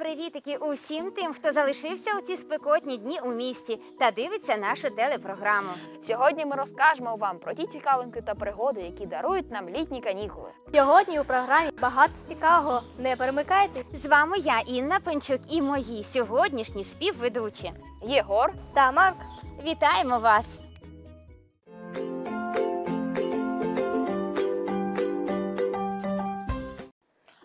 Привітики усім тим, хто залишився у ці спекотні дні у місті та дивиться нашу телепрограму. Сьогодні ми розкажемо вам про ті цікавинки та пригоди, які дарують нам літні канікули. Сьогодні у програмі багато цікавого. Не перемикайтесь. З вами я, Інна Пенчук, і мої сьогоднішні співведучі. Єгор, Та Марк. Вітаємо вас!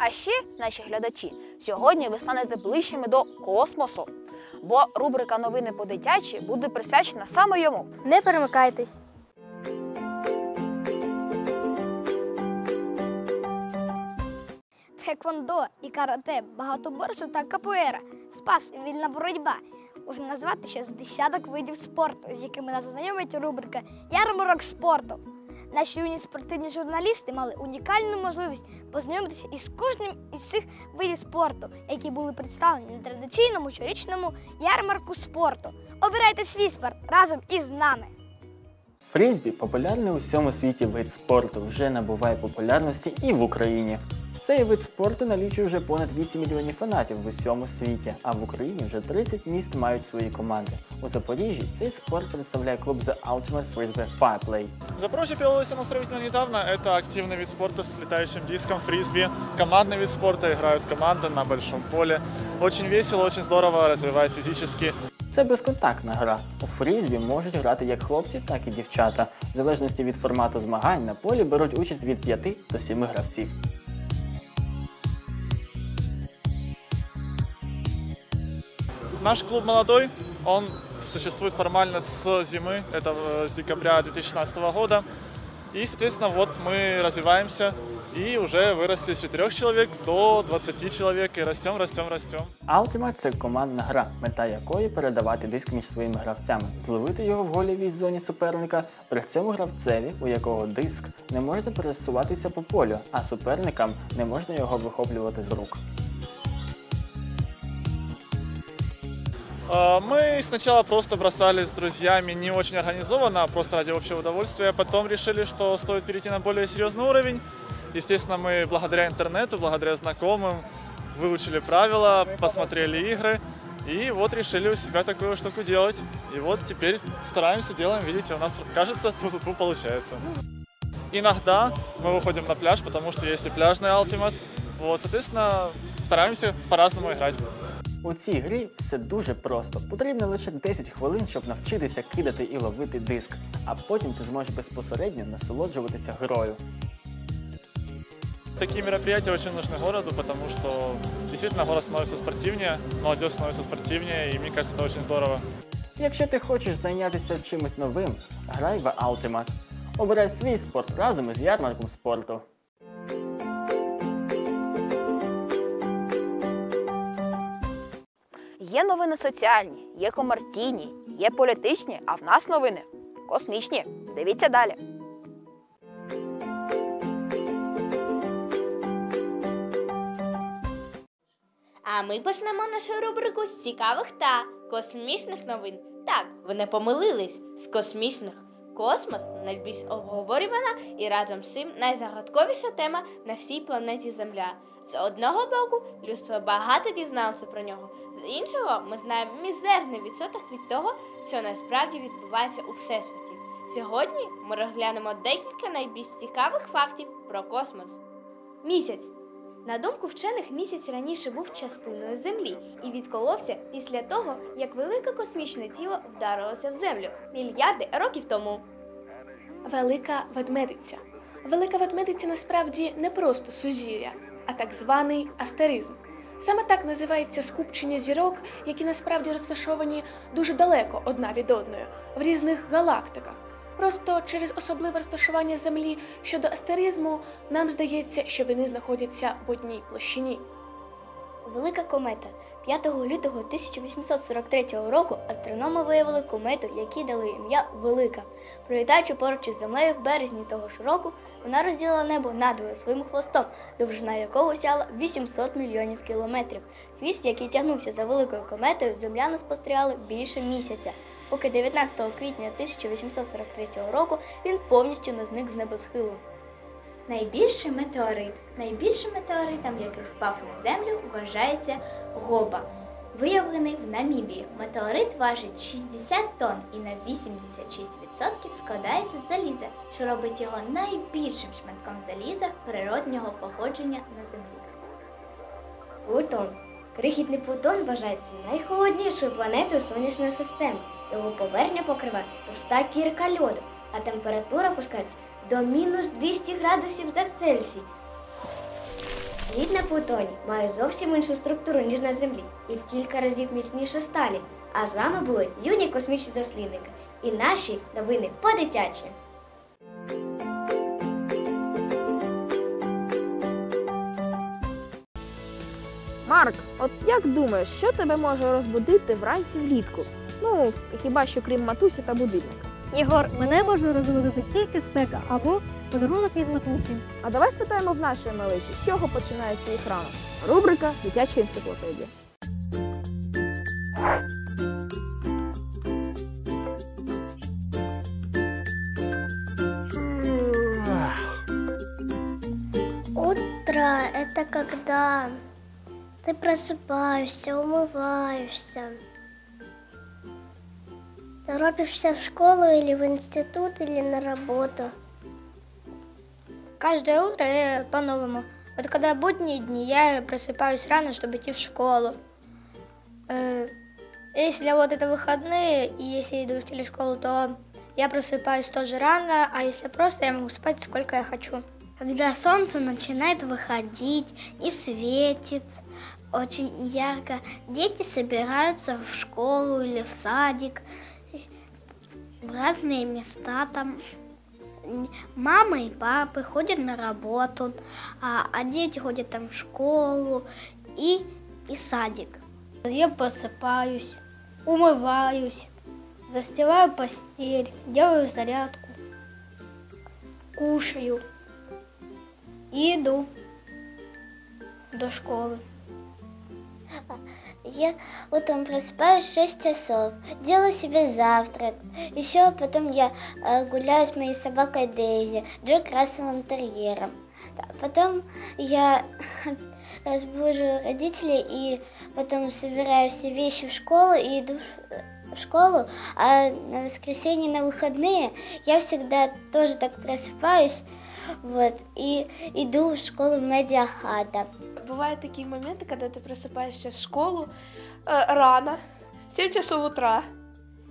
А ще наші глядачі, сьогодні ви станете ближчими до космосу, бо рубрика Новини по дитячі буде присвячена саме йому. Не перемикайтесь. Тхеквондо і карате, багатоборство та капуера, спас і вільна боротьба. Можна назвати ще з десяток видів спорту, з якими нас знайомить рубрика Ярмарок спорту. Наші юні спортивні журналісти мали унікальну можливість познайомитися із кожним із цих видів спорту, які були представлені на традиційному щорічному ярмарку спорту. Обирайте свій спорт разом із нами. Фрізбі популярний у всьому світі вид спорту, вже набуває популярності і в Україні. Цей вид спорту налічує вже понад 8 мільйонів фанатів в усьому світі, а в Україні вже 30 міст мають свої команди. У Запоріжжі цей спорт представляє клуб The Ultimate Frisbee Fireplay. Запорожье появилось оно сравнительно недавно. Это активный вид спорта с летающим диском, фрисби. Командный вид спорта, играют команды на большом поле. Очень весело, очень здорово, развивает физически. Це безконтактна гра. У фрізбі можуть грати як хлопці, так і дівчата. В залежності від формату змагань на полі беруть участь від 5 до 7 гравців. Наш клуб молодой, он существует формально с зимы, это э, с декабря 2016 года. И, соответственно, вот мы развиваемся и уже выросли с 4 человек до 20 человек и растем, растем, растем. Ultimate – це командна гра, мета якої передавати диск між своїми гравцями, зловити його в голівій зоні суперника, при цьому гравцеві, у якого диск, не можна пересуватися по полю, а суперникам не можна його вихоплювати з рук. Мы сначала просто бросали с друзьями не очень организованно, а просто ради общего удовольствия. Потом решили, что стоит перейти на более серьезный уровень. Естественно, мы благодаря интернету, благодаря знакомым выучили правила, посмотрели игры. И вот решили у себя такую штуку делать. И вот теперь стараемся, делаем, видите, у нас кажется, фу-фу-фу, получается. Иногда мы выходим на пляж, потому что есть и пляжный алтимат. Вот, соответственно, стараемся по-разному играть. У цій грі все дуже просто. Потрібно лише 10 хвилин, щоб навчитися кидати і ловити диск, а потім ти зможеш безпосередньо насолоджуватися грою. Такие мероприятия очень нужны городу, потому что действительно город становится спортивнее, молодежь становится спортивнее, и мне кажется, это очень здорово. Якщо ти хочеш зайнятися чимось новим, грай в Ultimate. Обирай свій спорт разом із ярмарком спорту. Є новини соціальні, є комерційні, є політичні, а в нас новини космічні. Дивіться далі. А ми почнемо нашу рубрику з цікавих та космічних новин. Так, ви не помилились з космічних. Космос найбільш обговорювана і разом з цим найзагадковіша тема на всій планеті Земля. З одного боку, людство багато дізналося про нього, з іншого, ми знаємо мізерний відсоток від того, що насправді відбувається у всесвіті. Сьогодні ми розглянемо декілька найбільш цікавих фактів про космос. Місяць. На думку вчених, місяць раніше був частиною Землі і відколовся після того, як велике космічне тіло вдарилося в землю мільярди років тому. Велика ведмедиця. Велика ведмедиця насправді не просто сузір'я, а так званий астеризм. Саме так називається скупчення зірок, які насправді розташовані дуже далеко одна від одної, в різних галактиках. Просто через особливе розташування Землі щодо астеризму нам здається, що вони знаходяться в одній площині. Велика комета. 5 лютого 1843 року астрономи виявили комету, якій дали ім'я Велика. Пролітаючи поруч із землею в березні того ж року, вона розділила небо надвоє своїм хвостом, довжина якого сяла 800 мільйонів кілометрів. Хвіст, який тягнувся за великою кометою, земляни спостерігали більше місяця. Поки 19 квітня 1843 року він повністю не зник з небосхилу. Найбільший метеорит. Найбільшим метеоритом, який впав на землю, вважається Гоба. Виявлений в Намібії. Метеорит важить 60 тонн і на 86% складається з заліза, що робить його найбільшим шматком заліза природнього походження на землі. Плутон. Крихітний Плутон вважається найхолоднішою планетою сонячної системи. Його поверхня покриває товста кірка льоду, а температура опускається до мінус 200 градусів за Цельсій. Лід на Плутоні має зовсім іншу структуру, ніж на Землі, і в кілька разів міцніше сталі. А з вами були юні космічні дослідники і наші новини по-дитячі. Марк, от як думаєш, що тебе може розбудити вранці влітку? Ну, хіба що крім матусі та будильника. Єгор, мене можна розводити тільки спека або подарунок від матусі. А давай спитаємо в нашої малечі, з чого починається їх ранок. Рубрика Дитяча енциклопедія. Утро – это когда ты просыпаешься, умываешься, Торопишься в школу или в институт или на работу. Каждое утро я по-новому. Вот когда будние дни, я просыпаюсь рано, чтобы идти в школу. Э, Если вот это выходные, и если я иду в телешколу, то я просыпаюсь тоже рано, а если просто, я могу спать сколько я хочу. Когда солнце начинает выходить и светит очень ярко, дети собираются в школу или в садик, в разные места там. Мама и папы ходят на работу, а, а дети ходят там в школу и, и садик. Я просыпаюсь, умываюсь, застилаю постель, делаю зарядку, кушаю и иду до школы. Я утром просыпаюсь в 6 часов, делаю себе завтрак. Еще потом я э, гуляю с моей собакой Дейзи, Джек Расселом Терьером. Потом я разбужу родителей и потом собираю все вещи в школу и иду в- в школу. А на воскресенье, на выходные я всегда тоже так просыпаюсь вот, и иду в школу Медиахата. Бывают такие моменты, когда ты просыпаешься в школу э, рано, 7 часов утра,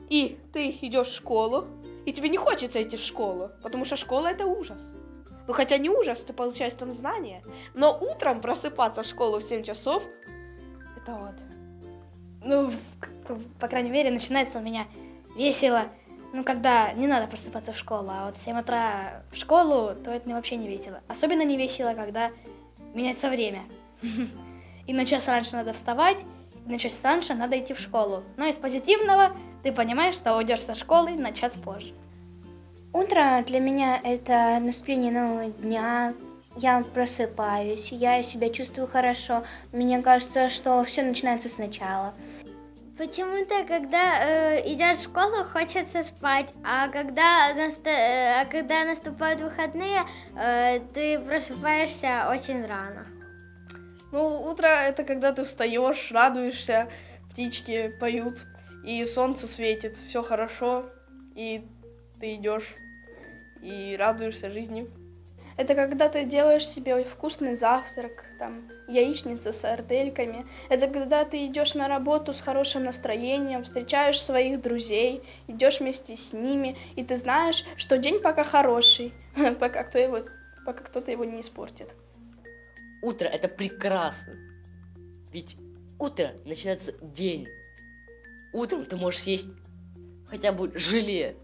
и ты идешь в школу, и тебе не хочется идти в школу, потому что школа это ужас. Ну хотя не ужас, ты получаешь там знания, но утром просыпаться в школу в 7 часов, это вот. Ну, по крайней мере, начинается у меня весело. Ну, когда не надо просыпаться в школу, а вот в 7 утра в школу, то это мне вообще не весело. Особенно не весело, когда меняется время. И на час раньше надо вставать, и на час раньше надо идти в школу. Но из позитивного ты понимаешь, что уйдешь со школы на час позже. Утро для меня это наступление нового дня. Я просыпаюсь, я себя чувствую хорошо. Мне кажется, что все начинается сначала. Почему-то, когда э, идешь в школу, хочется спать, а когда, наста- э, а когда наступают выходные, э, ты просыпаешься очень рано. Ну, утро это когда ты встаешь, радуешься, птички поют, и солнце светит, все хорошо, и ты идешь и радуешься жизни. Это когда ты делаешь себе вкусный завтрак, там, яичница с артельками. Это когда ты идешь на работу с хорошим настроением, встречаешь своих друзей, идешь вместе с ними, и ты знаешь, что день пока хороший, пока, кто его, пока кто-то его не испортит. Утро это прекрасно. Ведь утро начинается день. Утром ты можешь съесть хотя бы желе,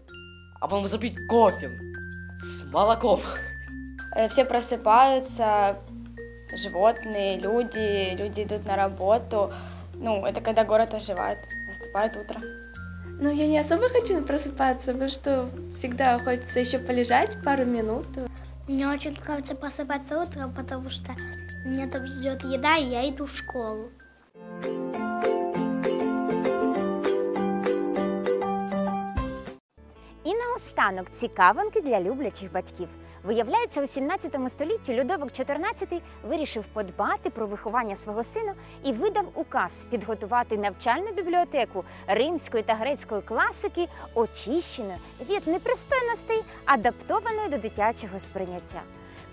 а потом запить кофе с молоком. Э, Все просыпаются, животные, люди, люди идут на работу. Ну, это когда город оживает, наступает утро. Ну, я не особо хочу просыпаться, потому что всегда хочется еще полежать пару минут. Мне очень нравится просыпаться утром, потому что меня там ждет еда, и я иду в школу. І наостанок цікавинки для люблячих батьків. Виявляється, у 17 столітті Людовик XIV вирішив подбати про виховання свого сина і видав указ підготувати навчальну бібліотеку римської та грецької класики, очищеною від непристойностей, адаптованою до дитячого сприйняття.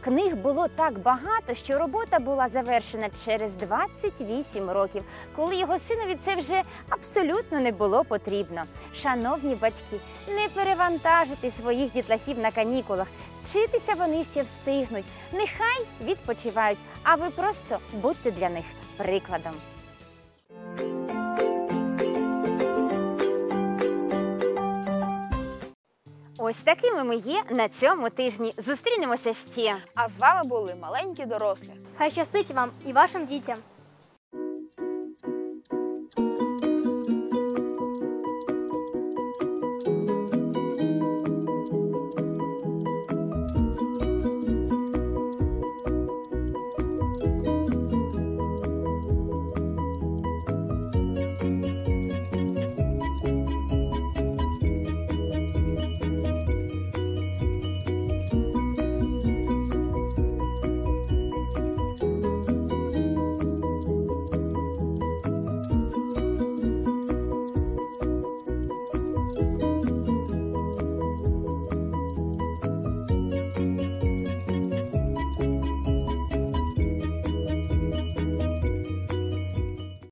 Книг було так багато, що робота була завершена через 28 років, коли його синові це вже абсолютно не було потрібно. Шановні батьки, не перевантажити своїх дітлахів на канікулах. Вчитися вони ще встигнуть. Нехай відпочивають, а ви просто будьте для них прикладом. Ось такими ми є на цьому тижні. Зустрінемося ще. А з вами були маленькі дорослі. Хай щастить вам і вашим дітям.